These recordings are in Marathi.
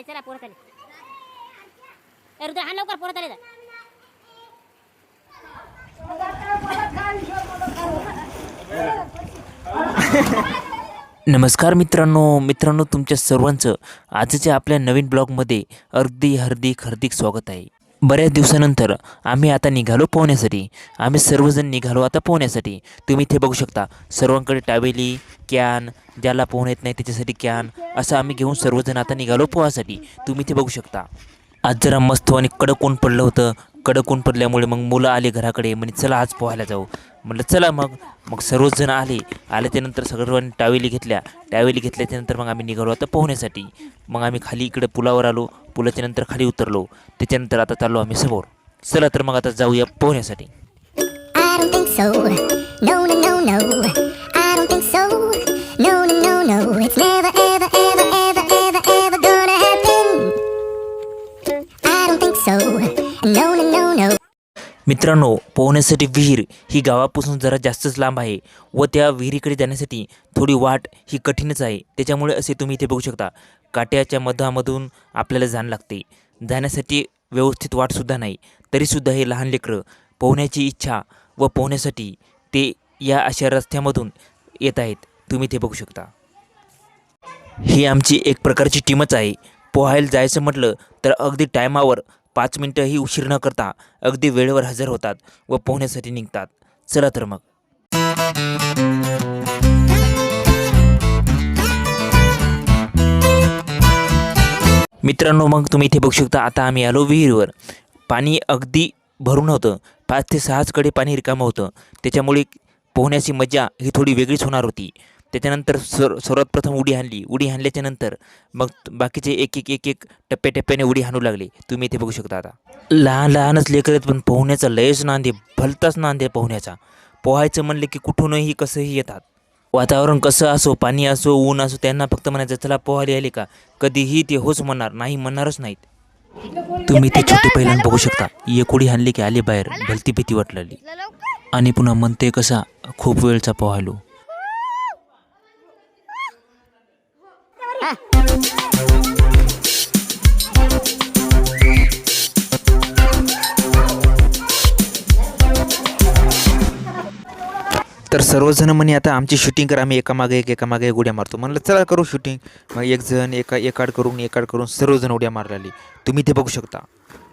जायचं चला पोरत आले रुद्र हा लवकर पोरत आले जा. नमस्कार मित्रांनो मित्रांनो तुमच्या सर्वांचं आजच्या आपल्या नवीन ब्लॉगमध्ये अगदी हार्दिक हार्दिक स्वागत आहे बऱ्याच दिवसानंतर आम्ही आता निघालो पोहण्यासाठी. आम्ही सर्वजण निघालो आता पोहण्यासाठी. तुम्ही इथे बघू शकता सर्वांकडे टावेली कॅन ज्याला पोहणं येत नाही त्याच्यासाठी कॅन असं आम्ही घेऊन सर्वजण आता निघालो पोहासाठी. तुम्ही इथे बघू शकता. आज जरा मस्त आणि कडक ऊन पडलं होतं. कडक ऊन पडल्यामुळे मग मुलं आले घराकडे. म्हणजे चला आज पोहायला जाऊ. म्हटलं चला मग. मग सर्वजण आले. आले त्यानंतर सर्वांनी टावेली घेतल्या. टावेली घेतल्याच्यानंतर मग आम्ही निघालो आता पोहण्यासाठी. मग आम्ही खाली इकडे पुलावर आलो. पुलाच्या नंतर खाली उतरलो. त्याच्यानंतर आता चाललो आम्ही समोर. चला तर मग आता जाऊया पोहण्यासाठी. So. No, no, no, no. I don't think so. No, no, no, no. It's never, मित्रांनो पोहण्यासाठी विहीर ही गावापासून जरा जास्तच लांब आहे व त्या विहिरीकडे जाण्यासाठी थोडी वाट ही कठीणच आहे. त्याच्यामुळे असे तुम्ही इथे बघू शकता. काट्याच्या मधामधून आपल्याला जाण लागते. जाण्यासाठी व्यवस्थित वाटसुद्धा नाही. तरीसुद्धा हे लहान लेकरं पोहण्याची इच्छा व पोहण्यासाठी ते या अशा रस्त्यामधून येत आहेत. तुम्ही ते बघू शकता. ही आमची एक प्रकारची टीमच आहे. पोहायला जायचं म्हटलं तर अगदी टायमावर पाच मिनटंही उशीर न करता अगदी वेळेवर हजर होतात व पोहण्यासाठी निघतात. चला तर मग. मित्रांनो मग तुम्ही इथे बघू शकता आता आम्ही आलो विहिरीवर. पाणी अगदी भरून होतं. पाच ते सहाच कडे पाणी रिकामं होतं. त्याच्यामुळे पोहण्याची मजा ही थोडी वेगळीच होणार होती. त्याच्यानंतर सर सर्वात प्रथम उडी हाणली. उडी हाणल्याच्या नंतर मग बाकीचे एक एक एक एक टप्प्याटप्प्याने उडी हाणू लागले. तुम्ही इथे बघू शकता आता. लहान लहानच लेकर पण पोहण्याचा लयच नांदे भलताच नांदे पोहण्याचा. पोहायचं म्हणलं की कुठूनही कसंही येतात. वातावरण कसं असो पाणी असो ऊन असो त्यांना फक्त म्हणायचं चला पोहायला आले का? कधीही ते होच म्हणणार नाही म्हणणारच नाहीत. तुम्ही ते छोटे पहिल्यांदा बघू शकता. एक उडी हाणली की आली बाहेर भलती भीती वाटलेली आणि पुन्हा म्हणते कसा खूप वेळचा पोहायलो. तर सर्वजण म्हणे आता आमची शूटिंग करा आम्ही एकामागे एक एकामागे एक उड्या मारतो. म्हणलं चला करू शूटिंग मग एक जण एका एकाड करून एकाड करून सर्वजण उड्या मारलेली तुम्ही ते बघू शकता.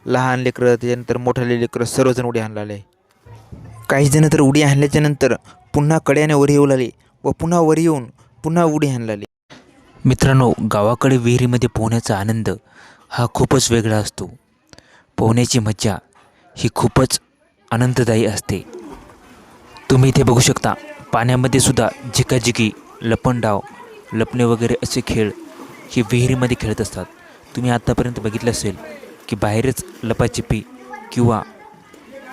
लहान लेकरं त्याच्यानंतर मोठाले लेकरं सर्वजण उड्या आणलेले काही जण तर उडी आणल्याच्यानंतर पुन्हा कड्याने वर येऊ लागले व पुन्हा वर येऊन पुन्हा उडी आणलेली मित्रांनो गावाकडे विहिरीमध्ये पोहण्याचा आनंद हा खूपच वेगळा असतो. पोहण्याची मज्जा ही खूपच आनंददायी असते. तुम्ही इथे बघू शकता पाण्यामध्ये सुद्धा झिकाझिकी लपणडाव लपणे वगैरे असे खेळ हे विहिरीमध्ये खेळत असतात. तुम्ही आत्तापर्यंत बघितलं असेल की बाहेरच लपाछपी किंवा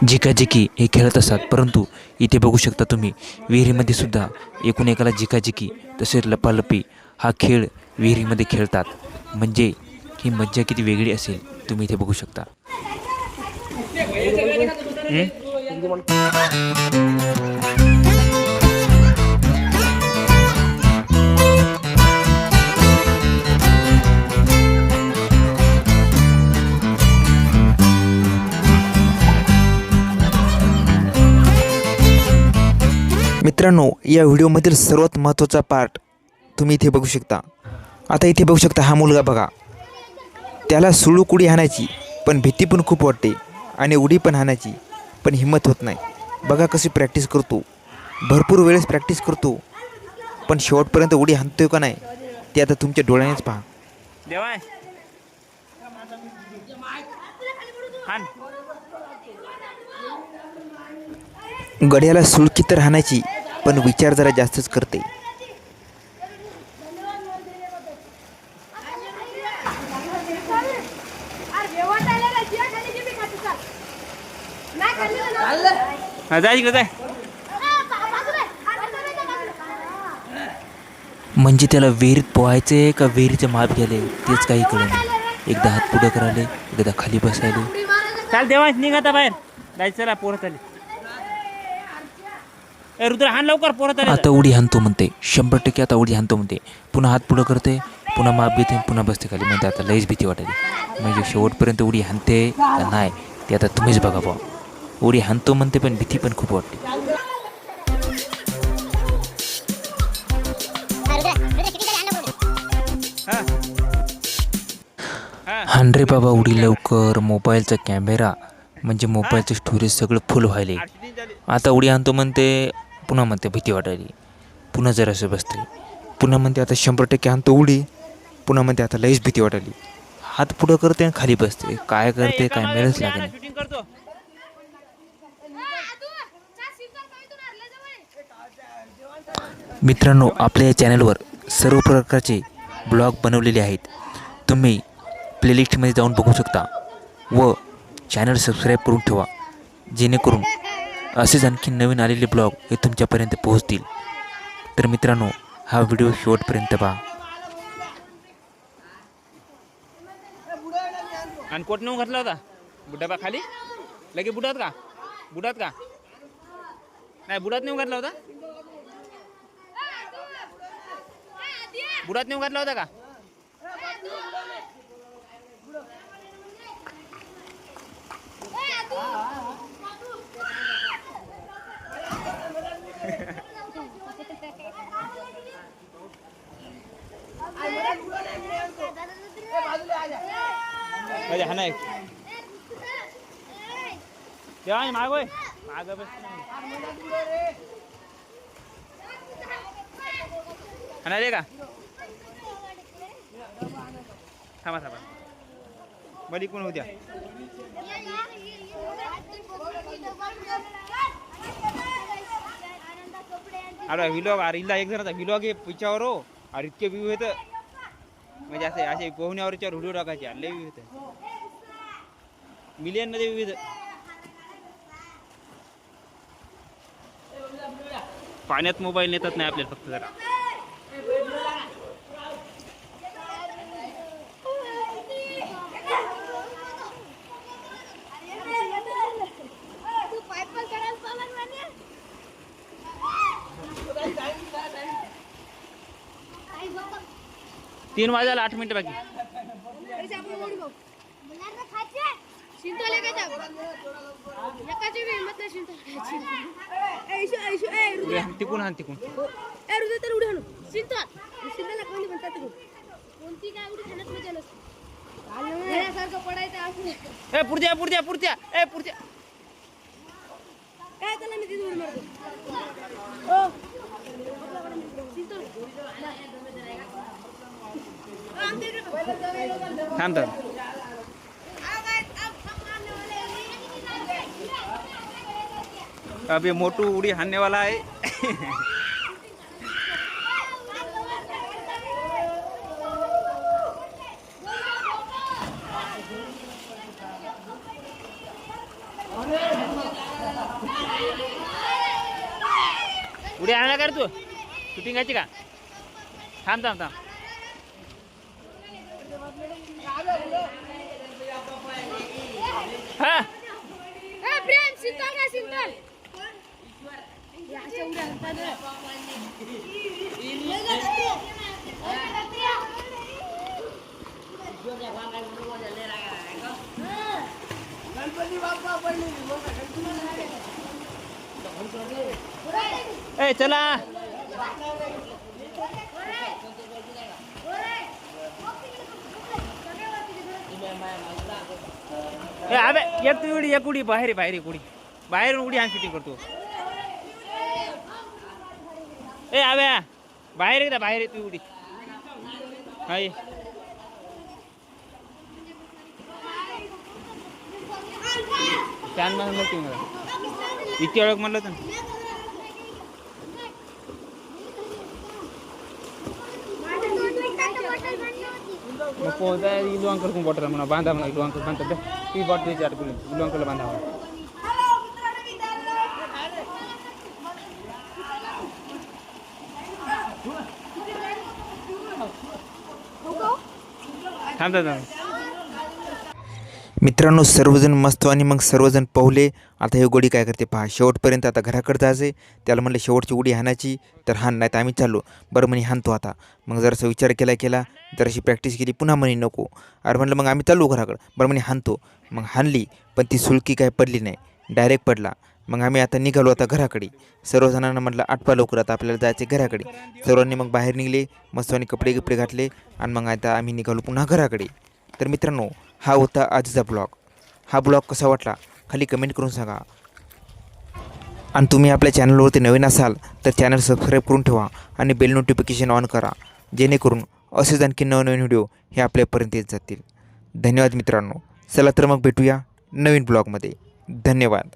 झिकाझिकी हे खेळत असतात. परंतु इथे बघू शकता तुम्ही विहिरीमध्ये सुद्धा एकूण एकाला झिकाझिकी तसेच लपालपी हा खेळ विहिरीमध्ये खेळतात. म्हणजे ही मज्जा किती वेगळी असेल तुम्ही इथे बघू शकता. मित्रांनो या व्हिडिओमधील सर्वात महत्त्वाचा पार्ट तुम्ही इथे बघू शकता. आता इथे बघू शकता हा मुलगा बघा. त्याला सुळूक उडी हाणायची पण भीती पण खूप वाटते आणि उडी पण हाणायची पण हिंमत होत नाही. बघा कशी प्रॅक्टिस करतो. भरपूर वेळेस प्रॅक्टिस करतो पण शेवटपर्यंत उडी हाणतोय का नाही ते आता तुमच्या डोळ्यानेच पहा. गड्याला सुळकी तर हाणायची पण विचार जरा जास्तच करते. हा, जाय इकडे जाय म्हणजे त्याला विहिरीत पोहायचं का विहिरीचं माप गेले? तेच काही कळलं नाही एकदा हात पुढं करायले एकदा खाली बसायले. चाल देवाय निघ आता बाहेर. जायचं चला पोरत आले रुद्र हान लवकर पोरत आले आता उडी हाणतो म्हणते. शंभर टक्के आता उडी हाणतो म्हणते. पुन्हा हात पुढं करते पुन्हा माप भीती पुन्हा बसते खाली. म्हणजे आता लईच भीती वाटायली. म्हणजे शेवटपर्यंत उडी हाणते का नाही ते आता तुम्हीच बघा बा उडी हाणतो म्हणते पण भीती पण खूप वाटते हा हा हाण रे बाबा उडी लवकर मोबाईलचा कॅमेरा म्हणजे मोबाईलचं स्टोरेज सगळं फुल व्हायले आता उडी आणतो म्हणते पुन्हा म्हणते भीती वाटायली पुन्हा जरासं बसते पुन्हा म्हणते आता शंभर टक्के आणतो उडी पुन्हा म्हणते आता लईच भीती वाटायली हात पुढं करते आणि खाली बसते काय करते काय मिळच लागेल शूटिंग करतो मित्रांनो आपल्या या चॅनलवर सर्व प्रकारचे ब्लॉग बनवलेले आहेत. तुम्ही प्लेलिस्टमध्ये जाऊन बघू शकता व चॅनल सबस्क्राईब करून ठेवा जेणेकरून असेच आणखी नवीन आलेले ब्लॉग हे तुमच्यापर्यंत पोहोचतील. तर मित्रांनो हा व्हिडिओ शेवटपर्यंत पहा. आणि कोट नऊ घातला होता? डबा खाली? लगे बुडात का? बुडात का? नाही बुडात नेऊन घातला होता? बुडात नेऊ घातला होता का? म्हणजे हा नाही. देवा माग होय. माग बस. हा रे का? थांबा थांबा. बली कोण उद्या अरे विलॉग अरे इला एक जणाचा विलॉग आहे पिच्यावर हो. अरे इतके व्ह्यू येतं म्हणजे असे असे पोहण्यावरच्या व्हिडिओ टाकायचे. लय व्ह्यू येतं मिलियनमध्ये व्ह्यू येतं पाण्यात मोबाईल नेतात नाही आपल्याला फक्त जरा. तीन वाजायला आठ मिनिटं बाकी. तिकून हाण तिकून. कोणती काय उडी खाण्यात मजा नसते. पडायचं असं ए पुढच्या पुढच्या पुढच्या. ए पुढच्या. काय त्याला मी तिथे उडी मारतो थांब थांब. ये मोटू उडी हानने वाला आहे. उडी आणायला का तू? शूटिंग का? थांब थांब थांब. हा? प्रेम शीतल का शीतल. ए चला. ए अबे एक तू उडी एक उडी बाहेर आहे, बाहेर एक उडी. बाहेरून उडी आणि शूटिंग करतो. ए अबे बाहेर आहे बाहेर आहे तू उडी. हा ये. फॅन म्हणून नव्हती इतकी ओळख म्हणलं तर. ना मग पोहता इलू अंकल कोण बॉटल म्हणा बांधा म्हणा इलू अंकल बांधतात ती बॉटल द्यायची अडकून इलू अंकल बांधा म्हणा थांबता थांब मित्रांनो सर्वजण मस्त आणि मग सर्वजण पाहुले. आता हे गोडी काय करते पहा शेवटपर्यंत आता घराकडे जायचे त्याला म्हणलं शेवटची उडी हाणायची तर हाण नाही तर आम्ही चाललो. बरं म्हणे हाणतो आता. मग जरासा विचार केला केला. जराशी प्रॅक्टिस केली पुन्हा म्हणे नको. अरे म्हणलं मग आम्ही चाललो घराकडं. बरं म्हणे हाणतो. मग हाणली पण ती सुलकी काय पडली नाही. डायरेक्ट पडला. मग आम्ही आता निघालो आता घराकडे. सर्वजणांना म्हटलं आठवा लवकर आता आपल्याला जायचे घराकडे. सर्वांनी मग बाहेर निघले मस्तवानी कपडे गिपडे घातले. आणि मग आता आम्ही निघालो पुन्हा घराकडे. तर मित्रांनो हा होता आजचा ब्लॉग. हा ब्लॉग कसा वाटला खाली कमेंट करून सांगा. आणि तुम्ही आपल्या चॅनलवरती नवीन असाल तर चॅनल सबस्क्राईब करून ठेवा आणि बेल नोटिफिकेशन ऑन करा जेणेकरून असेच आणखी नवनवीन व्हिडिओ हे आपल्यापर्यंत येत जातील. धन्यवाद मित्रांनो. चला तर मग भेटूया नवीन ब्लॉगमध्ये. धन्यवाद.